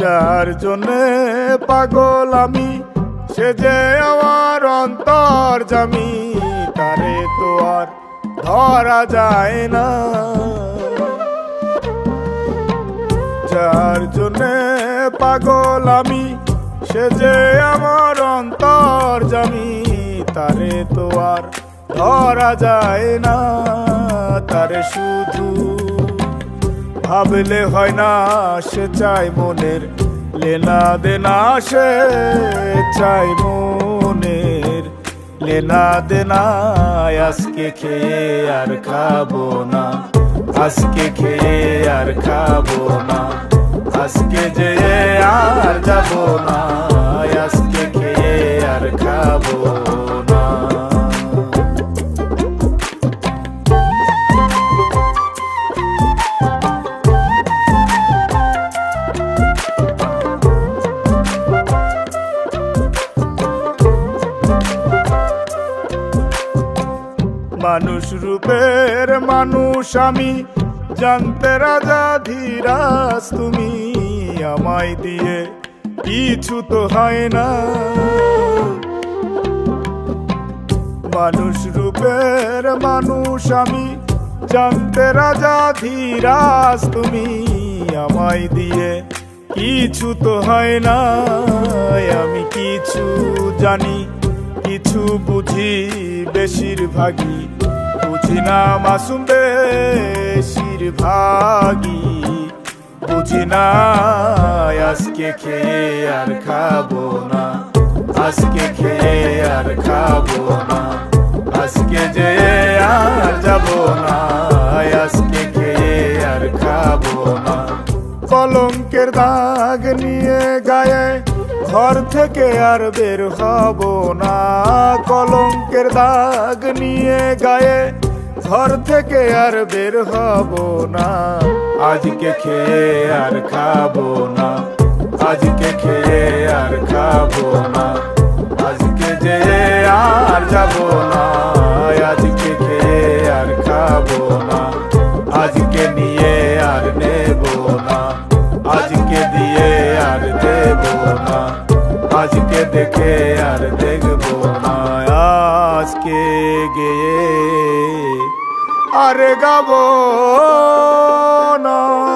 যার জন্যে পাগল আমি। সে যে আমার অন্তর জামি, তারে তো আর ধরা যায় না। যার জন্যে পাগল আমি, সে যে আমার অন্তর জামি, তারে তো আর ধরা যায় না। তারে শুধু ভাবলে হয় না, সে চাই মনের লেনা দেনা সে চাই মনের লেনা দেনা আজকে খেয়ে আর খাব না, আজকে খেয়ে আর খাব না, আজকে যে আর যাব না। মানুষ রূপের মানুষ আমি। জানতে রাজা ধীরাজ, তুমি আমায় দিয়ে কিছু তো হয় না। মানুষ রূপের মানুষ আমি। জানতে রাজা ধীরাজ, তুমি আমায় দিয়ে কিছু তো হয় না। আমি কিছু জানি, কিছু বুঝি বেশিরভাগই বুঝি না মাসুম বেশিরভাগই বুঝি না, আজকে খেয়ে আর খাব না, আজকে খেয়ে আর খাব না, আজকে যে আর যাব না, আজকে খেয়ে আর খাব না। কলঙ্কের দাগ নিয়ে গায়ে ঘর থেকে আর বের হব না। কলঙ্কের দাগ নিয়ে গায়ে ঘর থেকে আর বের হব না। আজকে খেয়ে আর খাব না। আজকে খেয়ে আর খাব না। আজকে যে আর যাব না। আজকে খেয়ে আর খাব না। আজকে নিয়ে আর নেব না। আজকে দিয়ে দেখে আর দেখব আজকে গিয়ে। আর গাবো না।